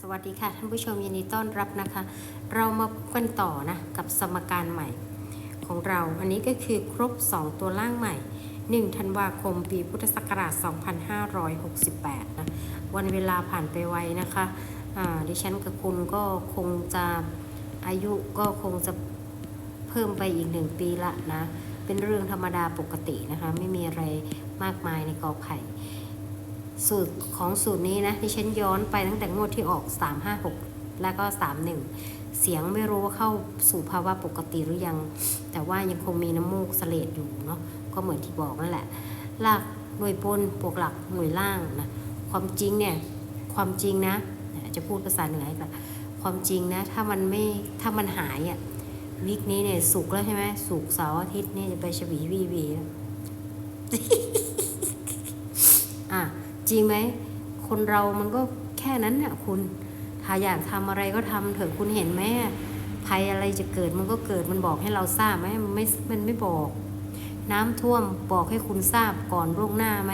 สวัสดีค่ะท่านผู้ชมยินดีต้อนรับนะคะ เรามาพบกันต่อนะกับสมการใหม่ ของเราอันนี้ก็คือครบ 2 ตัวล่างใหม่ 1 ธันวาคมปีพุทธศักราช 2568 นะวันเวลาผ่านไปไวนะคะดิฉันกับคุณก็คงจะอายุก็คงจะเพิ่มไปอีกหนึ่งปีละนะ เป็นเรื่องธรรมดาปกตินะคะ ไม่มีอะไรมากมายในกอไผ่ สูตรของสูตรนี้นะที่ฉันย้อนไปตั้งแต่งวดที่ออก 356 แล้วก็ 31 เสียงไม่รู้ว่าเข้าสู่ภาวะปกติหรือยัง แต่ว่ายังคงมีน้ำมูกสเลดอยู่เนาะก็เหมือนที่บอกนั่นแหละหลักหน่วยบนบวกหลักหน่วยล่างนะความจริงเนี่ยความจริงนะจะพูดภาษาเหนือให้ก่อนความจริงนะถ้ามันไม่ถ้ามันหายอะ่ะวิกนี้เนี่ยสุกแล้วใช่ไหมสุกเสาร์อาทิตย์เนี่ยจะไปฉวีวีวีแล้ว จริงไหมคนเรามันก็แค่นั้นน่ะคุณ ถ้าอยากทำอะไรก็ทำเถอะคุณเห็นไหมภัยอะไรจะเกิดมันก็เกิดมันบอกให้เราทราบไหมมันไม่มันไม่บอก น้ำท่วมบอกให้คุณทราบก่อนล่วงหน้าไหม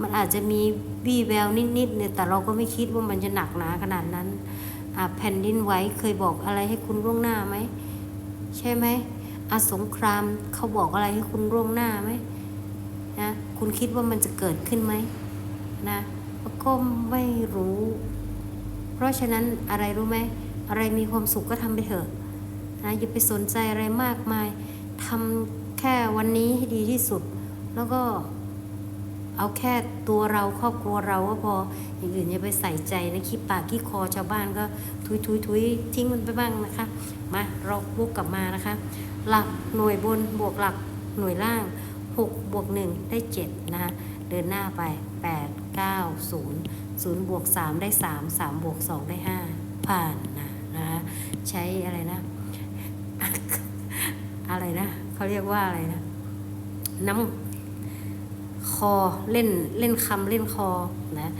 มันอาจจะมีวี่แววนิดๆเนี่ยแต่เราก็ไม่คิดว่ามันจะหนักหนาขนาดนั้นแผ่นดินไหวเคยบอกอะไรให้คุณล่วงหน้าไหมใช่ไหมอาสงครามเขาบอกอะไรให้คุณล่วงหน้าไหมนะ คุณคิดว่ามันจะเกิดขึ้นไหมนะก็ไม่รู้ เพราะฉะนั้นอะไรรู้ไหมอะไรมีความสุขก็ทำไปเถอะนะอย่าไปสนใจอะไรมากมายทำแค่วันนี้ให้ดีที่สุด แล้วก็เอาแค่ตัวเราครอบครัวเราก็พออย่างอื่นอย่าไปใส่ใจนะขี้ปากขี้คอชาวบ้านก็ทุยทุยทุยทิ้งมันไปบ้างนะคะ มาเราวกกลับมานะคะ หลักหน่วยบนบวกหลักหน่วยล่าง 6บวก1 ได้ 7 นะคะเดินหน้าไป 8 9 0 0บวก3 ได้ 3 3บวก2 ได้ 5 ผ่านนะนะคะใช้อะไรนะ อะไรนะเขาเรียกว่าอะไรนะ น้ำคอเล่นเล่นคำเล่นคอนะ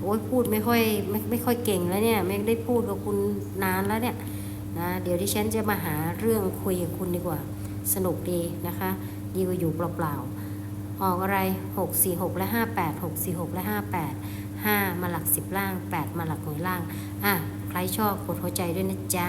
โอ้ยพูดไม่ค่อยไม่ไม่ค่อยเก่งแล้วเนี่ย ไม่ได้พูดกับคุณนานแล้วเนี่ยนะเดี๋ยวดิฉันจะมาหาเรื่องคุยกับคุณดีกว่า สนุกดีนะคะ ดีกว่าอยู่เปล่าๆออกอะไร 6 4 6 และ 58 6 4 6 และ 58 5 มาหลัก 10 ล่าง 8 มาหลักหน่วยล่าง อะ ใครชอบกดหัวใจด้วยนะจ๊ะ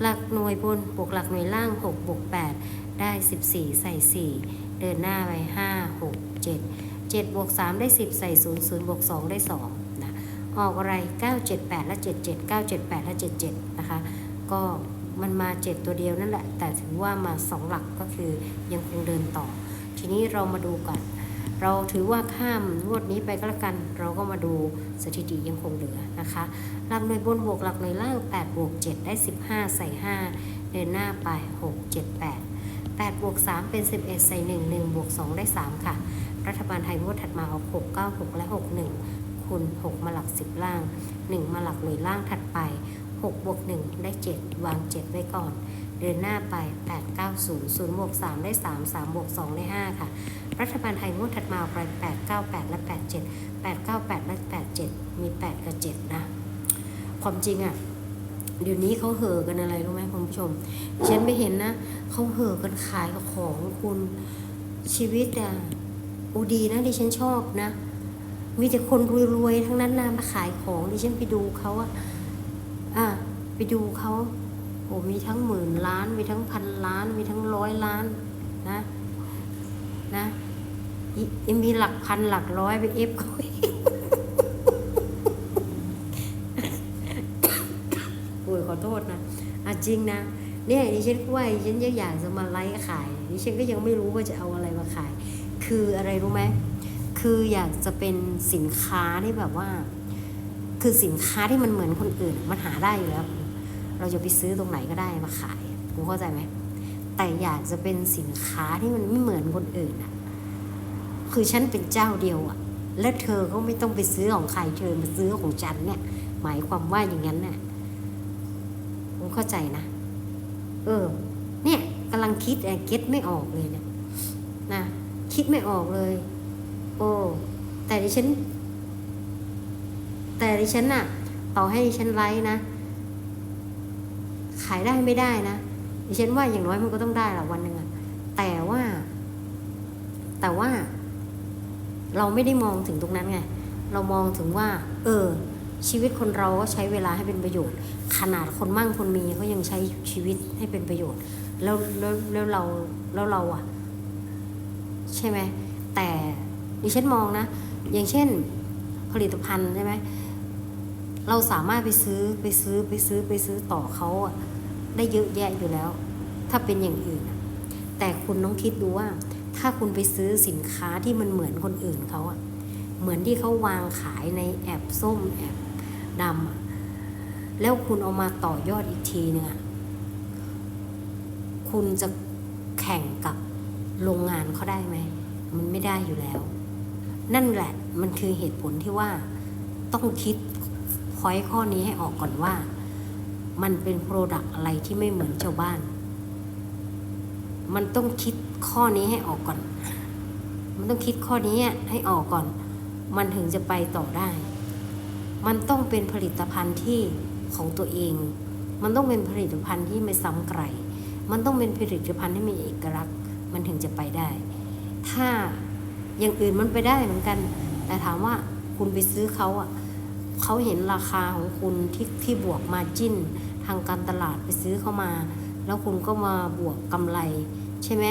หลักหน่วยบนบวกหลักหน่วยล่าง 6 บวก 8 ได้ 14 ใส่ 4 เดินหน้าไป 5 6 7 7บวก3ได้ 10 ใส่ 0 0บวก2ได้2นะออกอะไร 9 7 8 และ 77 9 7 8 และ 77 นะคะ ก็ มันมา 7 ตัวเดียวนั่นแหละ แต่ถือว่ามา 2 หลักก็คือยังคงเดินต่อ ทีนี้เรามาดูก่อน เราถือว่าข้ามงวดนี้ไปก็แล้วกัน เราก็มาดูสถิติยังคงเหลือนะคะหลักหน่วยบนบวกหลักหน่วยล่าง8บวก7ได้ 15 ใส่ 5 เดินหน้าไป 6 7 8 8บวก3เป็น 11 ใส่ 1 1บวก2ได้ 3 ค่ะ รัฐบาลไทยงวดถัดมาเอา6 9 6 และ 6 1 คูณ 6 มาหลัก 10 ล่าง 1 มาหลักหน่วยล่างถัดไป 6บวก1ได้ 7 วาง 7 ไว้ก่อน เดินหน้าไป 8 9 0 0บวก3ได้ 3 3บวก2ได้ 5 ค่ะ รัฐบาลไทยงวดถัดมาเอาไป8 9 8 และ 8 7 8 9 8 และ 8 7 มี 8 กับ 7 นะ ความจริงอะ่ะเดี๋ยวนี้เขาเห่อกันอะไรรู้ไหมคุณผู้ชม ฉันไม่เห็นนะเขาเห่อกันขายของคุณชีวิตอะอูดีนะดิฉันชอบนะ มีแต่คนรวยๆทั้งนั้นนะมาขายของดิฉันไปดูเขาอะ อะไปดูเขาโอ้มีทั้งหมื่นล้าน มีทั้งพันล้าน มีทั้งร้อยล้านนะ นะยังมีหลักพันหลักร้อยไปเอฟเขาอีกโอ้ยขอโทษนะอะจริงนะเนี่ยดิฉันก็ว่าดิฉันยังอยากจะมาไลฟ์ขายดิฉันก็ยังไม่รู้ว่าจะเอาอะไรมาขาย คืออะไรรู้ไหมคืออยากจะเป็นสินค้าที่แบบว่า คือสินค้าที่มันเหมือนคนอื่น มันหาได้อยู่แล้ว เราจะไปซื้อตรงไหนก็ได้มาขายคุณเข้าใจไหมแต่อยากจะเป็นสินค้าที่มันไม่เหมือนคนอื่นอะคือฉันเป็นเจ้าเดียวอะแล้วเธอก็ไม่ต้องไปซื้อของใครเธอมาซื้อของฉันเนี่ย หมายความว่าอย่างนั้นน่ะผมเข้าใจนะ เออ เนี่ยกำลังคิดไอ้เก็ตไม่ออกเลยเนี่ยนะคิดไม่ออกเลย โอ้แต่ดิฉัน แต่ดิฉันน่ะต่อให้ดิฉันไลฟ์นะ ขายได้ไม่ได้นะดิฉันว่าอย่างน้อยมันก็ต้องได้ละวันหนึ่งอะแต่ว่า แต่ว่า เราไม่ได้มองถึงตรงนั้นไง เรามองถึงว่า เออ ชีวิตคนเราก็ใช้เวลาให้เป็นประโยชน์ ขนาดคนมั่งคนมีเขายังใช้ชีวิตให้เป็นประโยชน์ แล้วแล้วแล้วเราแล้วเราอะใช่ไหมแต่ดิฉันมองนะ อย่างเช่น ผลิตภัณฑ์ใช่ไหม เราสามารถไปซื้อไปซื้อไปซื้อไปซื้อต่อเขาอะได้เยอะแยะอยู่แล้ว ถ้าเป็นอย่างอื่น แต่คุณต้องคิดดูว่า ถ้าคุณไปซื้อสินค้าที่มันเหมือนคนอื่นเขาอะเหมือนที่เขาวางขายในแอปส้มแอปดำแล้วคุณเอามาต่อยอดอีกทีนึงอะคุณจะแข่งกับโรงงานเขาได้ไหม มันไม่ได้อยู่แล้ว นั่นแหละมันคือเหตุผลที่ว่าต้องคิด พอยข้อนี้ให้ออกก่อนว่า มันเป็นโปรดักอะไรที่ไม่เหมือนชาวบ้าน มันต้องคิดข้อนี้ให้ออกก่อน มันต้องคิดข้อนี้ให้ออกก่อน มันถึงจะไปต่อได้ มันต้องเป็นผลิตภัณฑ์ที่ของตัวเอง มันต้องเป็นผลิตภัณฑ์ที่ไม่ซ้ำใคร มันต้องเป็นผลิตภัณฑ์ที่มีเอกลักษณ์ มันถึงจะไปได้ ถ้าอย่างอื่นมันไปได้เหมือนกัน แต่ถามว่าคุณไปซื้อเขาอะ เขาเห็นราคาของคุณที่ที่บวกมาจิ้นทางการตลาดไปซื้อเข้ามา แล้วคุณก็มาบวกกำไร ใช่ไหม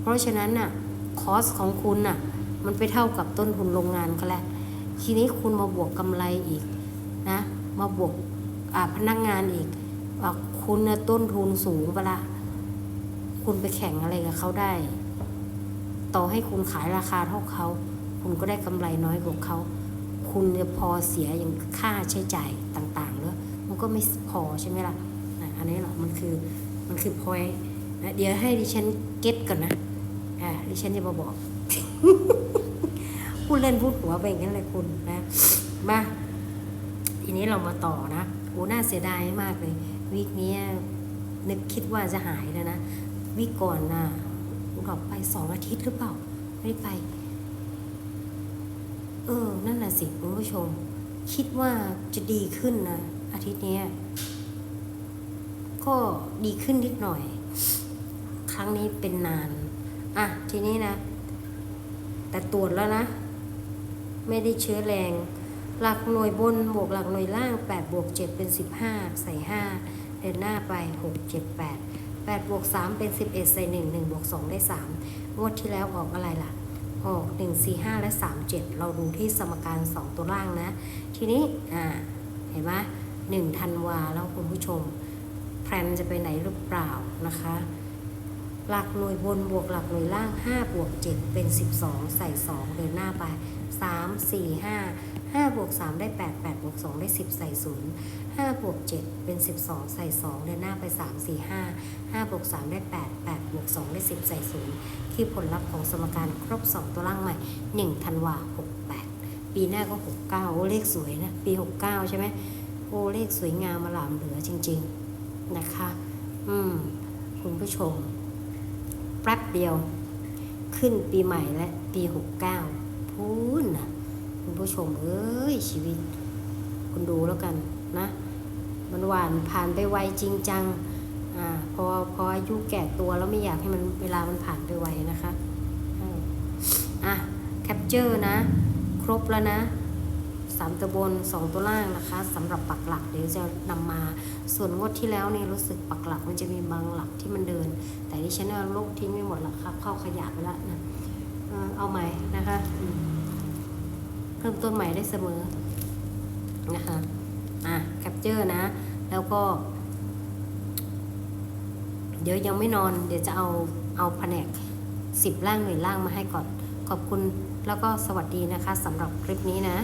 เพราะฉะนั้นน่ะคอสของคุณน่ะมันไปเท่ากับต้นทุนโรงงานเขาแล้วทีนี้คุณมาบวกกำไรอีกนะมาบวกอาพนักงงานอีกว่าคุณต้นทุนสูงไปละ คุณไปแข่งอะไรกับเขาได้ ต่อให้คุณขายราคาเท่าเขา คุณก็ได้กำไรน้อยกว่าเขา คุณจะพอเสียอย่างค่าใช้จ่ายต่างๆแล้วมันก็ไม่พอใช่ไหมล่ะอันนี้หละมันคือมันคือพอยนะเดี๋ยวให้ดิฉันเก็ตก่อนนะอ่าดิฉันจะมาบอกพูดเล่นพูดหัวไปอย่างนั้นเลยคุณนะมาทีนี้เรามาต่อนะโอ้น่าเสียดายมากเลยวีคนี้นึกคิดว่าจะหายแล้วนะวีคก่อนนะเราไปสองอาทิตย์หรือเปล่าไม่ได้ไป ออ นั่นแหละสิคุณผู้ชม คิดว่าจะดีขึ้นนะ อาทิตย์นี้ก็ดีขึ้นนิดหน่อย ครั้งนี้เป็นนาน อะ ทีนี้นะ แต่ตรวจแล้วนะ ไม่ได้เชื้อแรง หลักหน่วยบนบวกหลักหน่วยล่าง 8 บวก 7 เป็น 15 ใส่ 5 เดินหน้าไป 6 7 8 8บวก3เป็น 11 ใส่ 1 1บวก2ได้3งวดที่แล้วออกอะไรล่ะ ออก 1 4 5 และ 3 7 เราดูที่สมการ 2 ตัวล่างนะ ทีนี้อ่าเห็นไหมหนึ่งธันวาแล้วคุณผู้ชมแพลนจะไปไหนหรือเปล่านะคะ หลักหน่วยบนบวกหลักหน่วยล่าง 5 บวก 7 เป็น 12 ใส่ 2 เดินหน้าไป 3 4 5 5บวก3ได้ 8 8บวก2ได้ 10 ใส่ 0 5บวก7เป็น 12 ใส่ 2 เดินหน้าไป 3 4 5 5บวก3ได้ 8 8บวก2ได้ 10 ใส่ 0 ที่ผลลัพธ์ของสมการครบ 2 ตัวล่างใหม่ 1 ธันวา68 ปีหน้าก็ 69 โอ้เลขสวยนะ ปี 69 ใช่ไหมโอ้เลขสวยงามมาหลามเหลือจริง ๆ นะคะ อืม คุณผู้ชม แป๊บเดียว ขึ้นปีใหม่และปี 69 พูนนะ คุณผู้ชมเอ้ยชีวิต คุณดูแล้วกันนะ มันหวานผ่านไปไวจริงจังอ่าพอพออายุแก่ตัวแล้วไม่อยากให้มันเวลามันผ่านไปไวนะคะอะแคปเจอร์นะ ครบแล้วนะสามตัวบนสองตัวล่างนะคะสำหรับปักหลักเดี๋ยวจะนำมาส่วนงวดที่แล้วเนี่ยรู้สึกปักหลักมันจะมีบางหลักที่มันเดิน แต่ที่ฉันเอาลูกทิ้งไม่หมดหรอกครับเข้าขยะไปแล้วนะเอาใหม่นะคะ เริ่มต้นใหม่ได้เสมอนะคะอะแคปเจอร์นะ แล้วก็ เดี๋ยวยังไม่นอน เดี๋ยวจะเอาเอาแผนกสิบล่างหน่วยล่างมาให้ก่อน ขอบคุณแล้วก็สวัสดีนะคะสำหรับคลิปนี้นะ